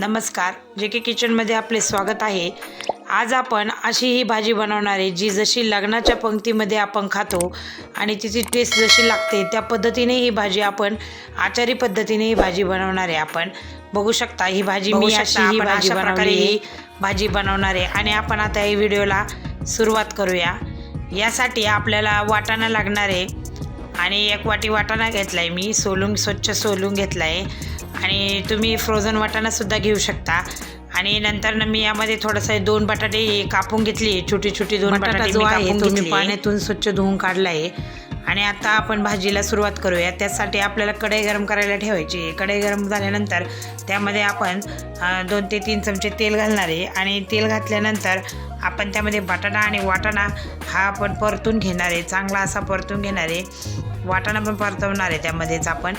नमस्कार. जे के किचनमध्ये आपले स्वागत आहे. आज आपण अशी ही भाजी बनवणार आहे जी जशी लग्नाच्या पंक्तीमध्ये आपण खातो आणि तिची टेस्ट जशी लागते त्या पद्धतीने ही भाजी आपण आचारी पद्धतीने ही भाजी बनवणार आहे आपण. बघू शकता ही भाजी मी अशी ही भाजी प्रकारे ही भाजी बनवणार आहे. आणि आपण आता या व्हिडिओला सुरुवात करूया. यासाठी आपल्याला वाटाणा लागणार आहे. आणि एक वाटी वाटाणा घेतला आहे मी सोलून स्वच्छ सोलून घेतला आहे आणि तुम्ही फ्रोझन वाटाणासुद्धा घेऊ शकता. आणि नंतर ना मी यामध्ये थोडंसं दोन बटाटे कापून घेतली. छोटी छोटी दोन बटाटा जो आहे तो मी. पाण्यातून स्वच्छ धुवून काढला आहे आणि आता आपण भाजीला सुरुवात करूया. त्यासाठी आपल्याला कढई गरम करायला ठेवायची. कढई गरम झाल्यानंतर त्यामध्ये आपण दोन ते तीन चमचे तेल घालणार आहे. आणि तेल घातल्यानंतर आपण त्यामध्ये बटाटा आणि वाटाणा हा आपण परतून घेणार आहे. चांगला असा परतून घेणार आहे. वाटाणा पण परतवणार आहे त्यामध्येच आपण.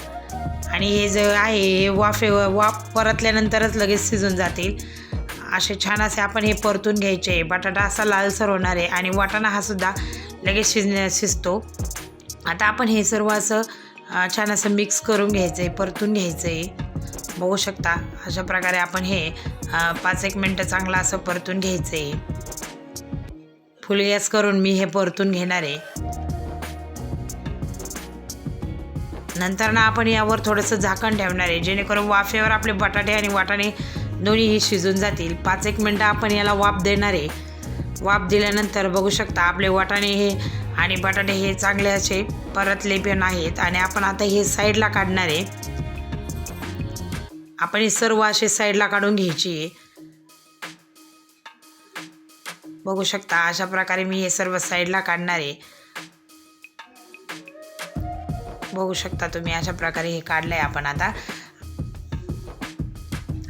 आणि हे जे आहे हे वाफे वाफ परतल्यानंतरच लगेच शिजून जातील. असे छान असे आपण हे परतून घ्यायचे. बटाटा असा लालसर होणार आहे आणि वाटाणा हा सुद्धा लगेच शिजण्या शिजतो. आता आपण हे सर्व असं छान असं मिक्स करून घ्यायचं आहे परतून घ्यायचं. आहे बघू शकता अशा प्रकारे आपण हे पाच एक मिनटं चांगलं असं परतून घ्यायचं. आहे फुल गॅस करून मी हे परतून घेणार आहे. नंतर ना आपण यावर थोडंसं झाकण ठेवणार आहे. जेणेकरून वाफेवर आपले बटाटे आणि वाटाणे दोन्हीही शिजून जातील. पाच एक मिनटं आपण याला वाफ देणार आहे. वाफ दिल्यानंतर बघू शकता आपले वाटाणे हे आणि बटाटे हे चांगले असे परतले पण आहेत आणि आपण आता हे साईडला काढणार आहे. आपण हे सर्व असे साईडला काढून घ्यायची आहे. बघू शकता अशा प्रकारे मी हे सर्व साईडला काढणार आहे. बघू शकता तुम्ही अशा प्रकारे हे काढलं आहे आपण आता.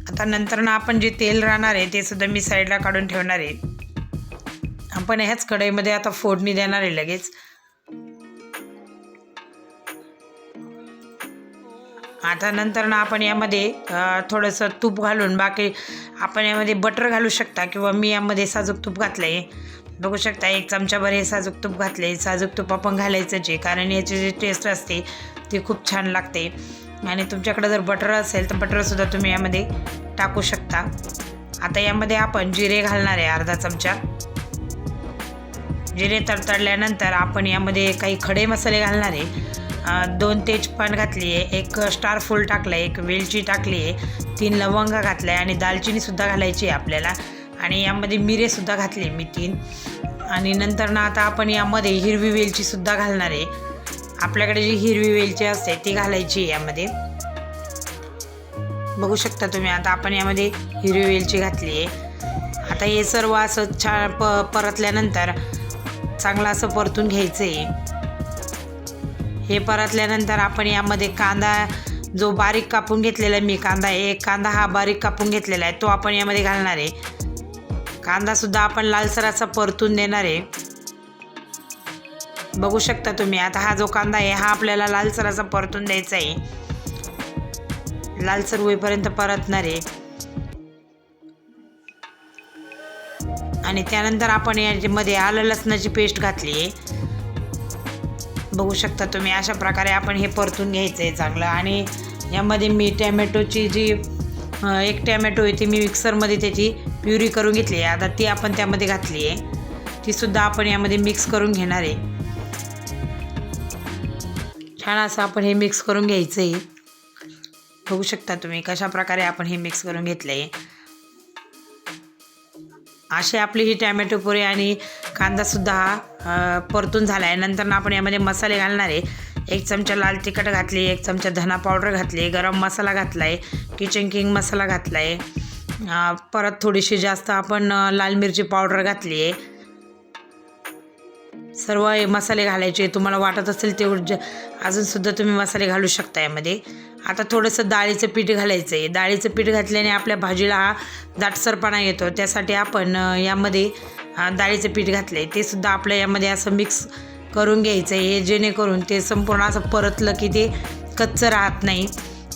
आता नंतर ना आपण जे तेल राहणार आहे ते सुद्धा मी साईडला काढून ठेवणार आहे. आपण ह्याच कढईमध्ये आता फोडणी देणार आहे लगेच. आता नंतर ना आपण यामध्ये थोडंसं तूप घालून बाकी आपण यामध्ये बटर घालू शकता किंवा मी यामध्ये साजूक तूप घातलं आहे बघू शकता एक चमचाभर हे साजूक तूप घातले साजूक तूप आपण घालायचं जे कारण याची जी टेस्ट असते ती खूप छान लागते. आणि तुमच्याकडे जर बटर असेल तर बटरसुद्धा तुम्ही यामध्ये टाकू शकता. आता यामध्ये आपण जिरे घालणार आहे अर्धा चमचा. जिरे तडतडल्यानंतर आपण यामध्ये काही खडे मसाले घालणार आहे. दोन तेजपान घातली आहे एक स्टार फूल टाकलं आहे एक वेलची टाकली आहे तीन लवंग घातल्या आणि दालचिनीसुद्धा घालायची आहे आपल्याला. आणि यामध्ये मिरेसुद्धा घातले मी तीन. आणि नंतर ना आता आपण यामध्ये हिरवी वेलचीसुद्धा घालणार आहे. आपल्याकडे जी हिरवी वेलची असते ती घालायची आहे यामध्ये. बघू शकता तुम्ही आता आपण यामध्ये हिरवी वेलची घातली आहे. आता हे सर्व असं छान प परतल्यानंतर चांगलं असं परतून घ्यायचं आहे. हे परतल्यानंतर आपण यामध्ये कांदा जो बारीक कापून घेतलेला मी कांदा आहे एक कांदा हा बारीक कापून घेतलेला आहे तो आपण यामध्ये घालणार आहे. कांदासुद्धा आपण लालसर असा परतून देणार आहे. बघू शकता तुम्ही आता हा जो कांदा आहे हा आपल्याला लालसर असा परतून द्यायचा आहे. लालसर होईपर्यंत परतणार आहे. आणि त्यानंतर आपण याच्यामध्ये आलं लसणाची पेस्ट घातली आहे. बघू शकता तुम्ही अशा प्रकारे आपण हे परतून घ्यायचं आहे चांगलं. आणि यामध्ये मी टॅमॅटोची जी एक टॅमॅटो आहे ती मी मिक्सरमध्ये त्याची प्युरी करून घेतली आहे. आता ती आपण त्यामध्ये घातली आहे. तीसुद्धा आपण यामध्ये मिक्स करून घेणार आहे. छान असं आपण हे मिक्स करून घ्यायचं आहे बघू शकता तुम्ही कशा प्रकारे आपण हे मिक्स करून घेतलं आहे अशी आपली ही टॅमॅटो पुरी आणि कांदासुद्धा हा परतून झाला आहे नंतर ना आपण यामध्ये मसाले घालणार आहे. एक चमचा लाल तिखट घातली एक चमचा धना पावडर घातली गरम मसाला घातला आहे किचन किंग मसाला घातला आहे परत थोडीशी जास्त आपण लाल मिरची पावडर घातली आहे. सर्व हे मसाले घालायचे तुम्हाला वाटत असेल तेवढं ज अजूनसुद्धा तुम्ही मसाले घालू शकता यामध्ये. आता थोडंसं डाळीचं पीठ घालायचं आहे डाळीचं पीठ घातल्याने आपल्या भाजीला हा दाटसरपणा येतो. त्यासाठी आपण यामध्ये डाळीचं पीठ घातलं आहे ते सुद्धा आपल्या यामध्ये असं मिक्स करून घ्यायचं आहे जेणेकरून ते संपूर्ण असं परतलं की ते कच्चं राहत नाही.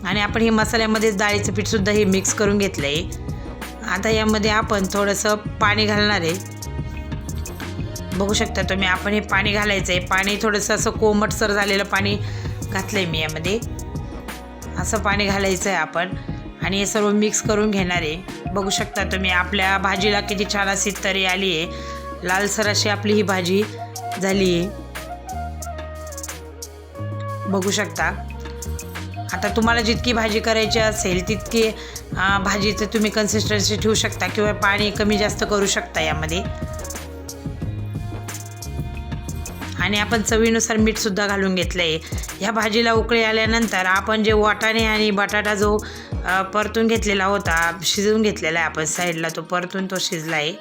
आणि आपण हे मसाल्यामध्येच डाळीचं पीठसुद्धा हे मिक्स करून घेतलं आहे आता यामध्ये आपण थोडंसं पाणी घालणार आहे. बघू शकता तुम्ही आपण हे पाणी घालायचं आहे. पाणी थोडंसं असं कोमटसर झालेलं पाणी घातलं आहे मी यामध्ये. असं पाणी घालायचं आहे आपण. आणि हे सर्व मिक्स करून घेणार आहे. बघू शकता तुम्ही आपल्या भाजीला किती छान अशी तरी आली आहे. लालसर अशी आपली ही भाजी झाली आहे. बघू शकता. आता तुम्हाला जितकी भाजी करायची असेल तितकी भाजीचं तुम्ही कन्सिस्टन्सी ठेवू शकता किंवा पाणी कमी जास्त करू शकता यामध्ये. आणि आपण चवीनुसार मीठसुद्धा घालून घेतलं आहे ह्या भाजीला उकळी आल्यानंतर आपण जे वाटाणे आणि बटाटा जो परतून घेतलेला होता शिजवून घेतलेला आहे आपण साईडला तो परतून तो शिजला आहे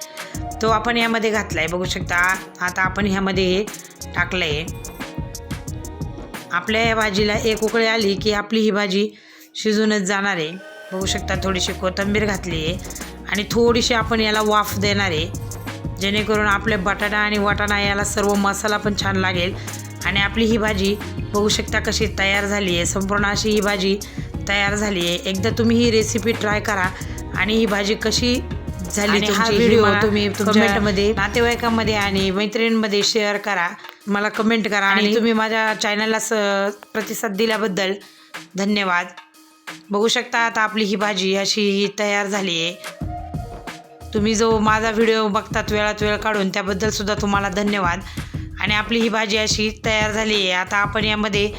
तो आपण यामध्ये घातला आहे बघू शकता आता आपण ह्यामध्ये हे टाकलं आहे आपल्या या भाजीला एक उकळी आली की आपली ही भाजी शिजूनच जाणार आहे. बघू शकता थोडीशी कोथिंबीर घातली आहे आणि थोडीशी आपण याला वाफ देणार आहे. जेणेकरून आपले बटाटा आणि वाटाणा याला सर्व मसाला पण छान लागेल. आणि आपली ही भाजी बघू शकता कशी तयार झाली आहे. संपूर्ण अशी ही भाजी तयार झाली आहे. एकदा तुम्ही ही रेसिपी ट्राय करा आणि ही भाजी कशी झाली हा व्हिडिओ तुम्ही कमेंटमध्ये नातेवाईकांमध्ये आणि मैत्रिणींमध्ये शेअर करा. मला कमेंट करा. आणि तुम्ही माझ्या चॅनलला स प्रतिसाद दिल्याबद्दल धन्यवाद. बघू शकता आता आपली ही भाजी अशी तयार झाली आहे तुम्ही जो माझा व्हिडिओ बघतात वेळात वेळ काढून त्याबद्दल सुद्धा तुम्हाला धन्यवाद. आणि आपली ही भाजी अशी तयार झाली आहे आता आपण यामध्ये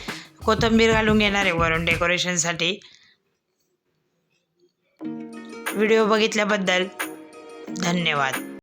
कोथिंबीर घालून घेणार आहे वरून डेकोरेशनसाठी व्हिडिओ बघितल्याबद्दल धन्यवाद.